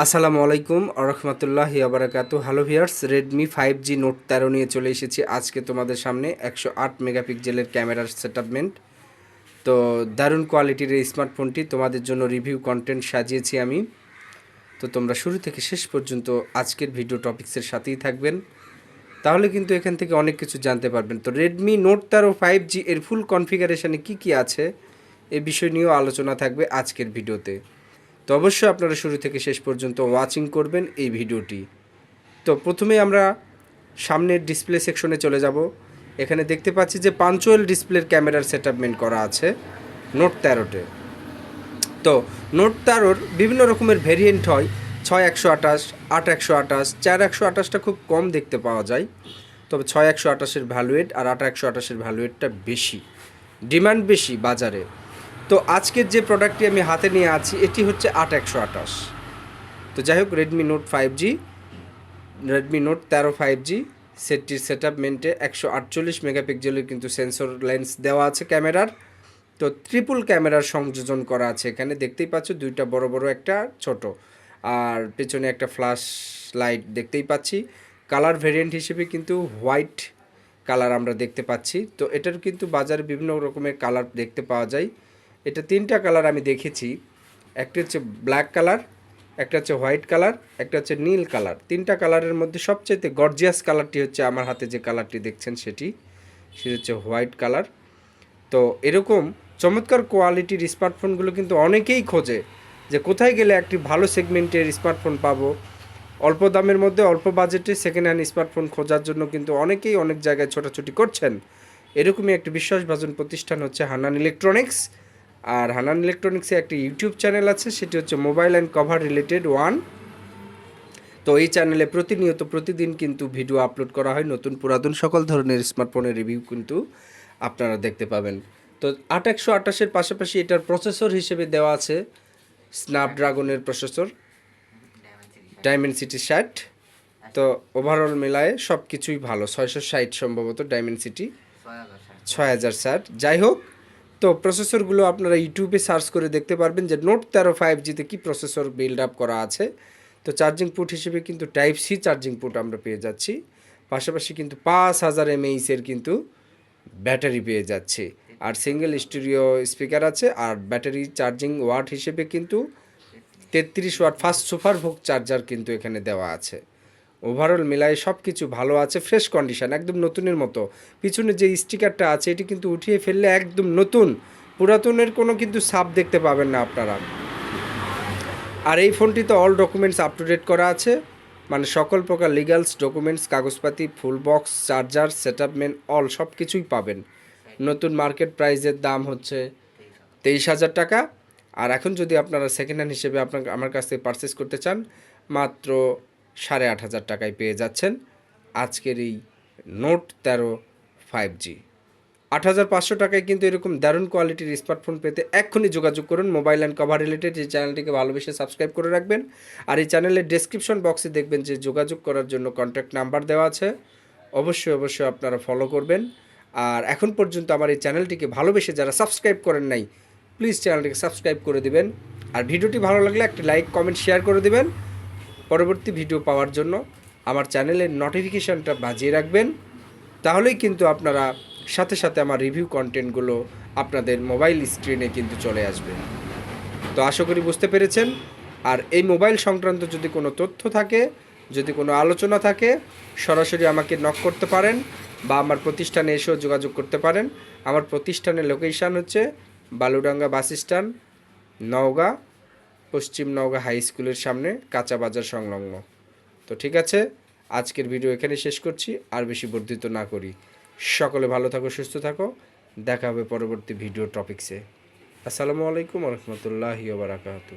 আসসালামু আলাইকুম আরহামতুল্লাহ আবরাকাতু hello viewers Redmi five G note তেরো নিয়ে চলে এসেছি। আজকে তোমাদের সামনে একশো আট মেগাপিক্সেলের ক্যামেরার সেটআপমেন্ট তো দারুণ কোয়ালিটির এই স্মার্টফোনটি তোমাদের জন্য রিভিউ কন্টেন্ট সাজিয়েছি আমি। তো তোমরা শুরু থেকে শেষ পর্যন্ত আজকের ভিডিও টপিক্সের সাথেই থাকবেন। তাহলে কিন্তু এখান থেকে অনেক কিছু জানতে পারবেন। তো রেডমি নোট তেরো ফাইভ জি এর ফুল কনফিগারেশনে কী কী আছে? এ বিষয় নিয়েও আলোচনা থাকবে আজকের ভিডিওতে তো অবশ্যই আপনারা শুরু থেকে শেষ পর্যন্ত ওয়াচিং করবেন এই ভিডিওটি। তো প্রথমে আমরা সামনের ডিসপ্লে সেকশনে চলে যাব। এখানে দেখতে পাচ্ছি যে পাঞ্চুয়াল ডিসপ্লের ক্যামেরার সেটআপমেন্ট করা আছে নোট তেরোতে। তো নোট তেরোর বিভিন্ন রকমের ভেরিয়েন্ট হয়। ছয় একশো আঠাশ, আট একশো আঠাশ, চার একশো আঠাশটা খুব কম দেখতে পাওয়া যায়। তবে ছয় একশো আঠাশের ভ্যালুয়েট আর আট একশো আঠাশের ভ্যালুয়েটটা বেশি। ডিমান্ড বেশি বাজারে। তো আজকের যে প্রোডাক্টটি আমি হাতে নিয়ে আছি, এটি হচ্ছে আট একশো আঠাশ। তো যাই হোক Redmi note five G Redmi note তেরো ফাইভ জি সেটটির সেট আপ মেন্টে একশো আটচল্লিশ মেগাপিক্সেলের কিন্তু সেন্সর লেন্স দেওয়া আছে ক্যামেরার। তো ট্রিপল ক্যামেরার সংযোজন করা আছে এখানে, দেখতেই পাচ্ছ দুইটা বড় বড় একটা, ছোট। আর পেছনে একটা ফ্ল্যাশ লাইট দেখতেই পাচ্ছি। কালার ভেরিয়েন্ট হিসেবে কিন্তু হোয়াইট কালার আমরা দেখতে পাচ্ছি। তো এটার কিন্তু বাজারে বিভিন্ন রকমের কালার দেখতে পাওয়া যায়। এটা তিনটা কালার আমি দেখেছি। একটা হচ্ছে ব্ল্যাক কালার একটা হচ্ছে হোয়াইট কালার একটা হচ্ছে নীল কালার তিনটা কালারের মধ্যে সবচেয়ে গর্জিয়াস কালারটি হচ্ছে আমার হাতে যে কালারটি দেখছেন সেটি সেটি হচ্ছে হোয়াইট কালার তো এরকম চমৎকার কোয়ালিটির স্মার্টফোনগুলো কিন্তু অনেকেই খোঁজে যে কোথায় গেলে একটি ভালো সেগমেন্টের স্মার্টফোন পাবো। অল্প দামের মধ্যে, অল্প বাজেটে সেকেন্ড হ্যান্ড স্মার্টফোন খোঁজার জন্য কিন্তু অনেকেই অনেক জায়গায় ছোটাছুটি করছেন। এরকমই একটি বিশ্বাসভাজন প্রতিষ্ঠান হচ্ছে হানান ইলেকট্রনিক্স আর হানান ইলেকট্রনিক্সে একটি ইউটিউব চ্যানেল আছে সেটি হচ্ছে mobile and cover related one. তো এই চ্যানেলে প্রতিনিয়ত প্রতিদিন কিন্তু ভিডিও আপলোড করা হয় নতুন পুরাতন সকল ধরনের স্মার্টফোনের রিভিউ কিন্তু আপনারা দেখতে পাবেন। তো আট একশো আঠাশের পাশাপাশি এটার প্রসেসর হিসেবে দেওয়া আছে স্ন্যাপড্রাগনের প্রসেসর ডায়মন্ড সিটি ষাট। তো ওভারঅল মেলায় সব কিছুই ভালো ছয়শো ষাট সম্ভবত ডায়মন্ড সিটি ছয় হাজার ষাট। যাই হোক তো প্রসেসরগুলো আপনারা ইউটিউবে সার্চ করে দেখতে পারবেন যে নোট তেরো ফাইভ জিতে কী প্রসেসর বিল্ড আপ করা আছে। তো চার্জিং পুট হিসেবে কিন্তু টাইপ সি চার্জিং পুট আমরা পেয়ে যাচ্ছি। পাশাপাশি কিন্তু পাঁচ হাজার এমএইচের কিন্তু ব্যাটারি পেয়ে যাচ্ছে। আর সিঙ্গেল স্টুডিও স্পিকার আছে, আর ব্যাটারি চার্জিং ওয়াট হিসেবে কিন্তু তেত্রিশ watt fast super VOOC charger কিন্তু এখানে দেওয়া আছে। ওভারঅল মেলায় সব কিছু ভালো আছে ফ্রেশ কন্ডিশন একদম নতুনের মতো। পিছনে যে স্টিকারটা আছে, এটি কিন্তু উঠিয়ে ফেললে একদম নতুন। পুরাতনের কোনো কিন্তু সাপ দেখতে পাবেন না আপনারা। আর এই ফোনটিতে all documents up to date করা আছে। মানে সকল প্রকার লিগালস ডকুমেন্টস কাগজপাতি ফুল বক্স চার্জার সেট মেন অল সব কিছুই পাবেন। নতুন মার্কেট প্রাইসের দাম হচ্ছে তেইশ হাজার টাকা। আর এখন যদি আপনারা সেকেন্ড হ্যান্ড হিসেবে আপনার, আমার কাছ থেকে পারচেস করতে চান, মাত্র সাড়ে আট হাজার টাকায় পেয়ে যাচ্ছেন। আজকের এই নোট তেরো ফাইভ জি। আট হাজার পাঁচশো টাকায় কিন্তু এরকম দারুণ কোয়ালিটির স্মার্টফোন পেতে এক্ষুনি যোগাযোগ করুন। মোবাইল অ্যান্ড কভার রিলেটেড এই চ্যানেলটিকে ভালোবেসে সাবস্ক্রাইব করে রাখবেন। আর এই চ্যানেলের ডেসক্রিপশন বক্সে দেখবেন যে যোগাযোগ করার জন্য কন্ট্যাক্ট নাম্বার দেওয়া আছে। অবশ্যই অবশ্যই আপনারা ফলো করবেন। আর এখন পর্যন্ত আমার এই চ্যানেলটিকে ভালোবেসে যারা সাবস্ক্রাইব করেন নাই প্লিজ চ্যানেলটিকে সাবস্ক্রাইব করে দিবেন। আর ভিডিওটি ভালো লাগলে একটি লাইক কমেন্ট শেয়ার করে দিবেন। পরবর্তী ভিডিও পাওয়ার জন্য আমার চ্যানেলের নোটিফিকেশানটা বাজিয়ে রাখবেন। তাহলেই কিন্তু আপনারা সাথে সাথে আমার রিভিউ কন্টেন্টগুলো আপনাদের মোবাইল স্ক্রিনে কিন্তু চলে আসবে। তো আশা করি বুঝতে পেরেছেন। আর এই মোবাইল সংক্রান্ত যদি কোনো তথ্য থাকে, যদি কোনো আলোচনা থাকে, সরাসরি আমাকে নক করতে পারেন বা আমার প্রতিষ্ঠানে এসেও যোগাযোগ করতে পারেন। আমার প্রতিষ্ঠানের লোকেশান হচ্ছে বালুডাঙ্গা বাস স্ট্যান্ড, নওগাঁ। পশ্চিম নওগাঁ হাই স্কুলের সামনে কাঁচা বাজার সংলগ্ন। তো ঠিক আছে, আজকের ভিডিও এখানে শেষ করছি, আর বেশি বর্ধিত না করি। সকলে ভালো থাকো, সুস্থ থাকো। দেখা হবে পরবর্তী ভিডিও টপিক্সে আসসালামু আলাইকুম রহমতুল্লাহ বারাকাতু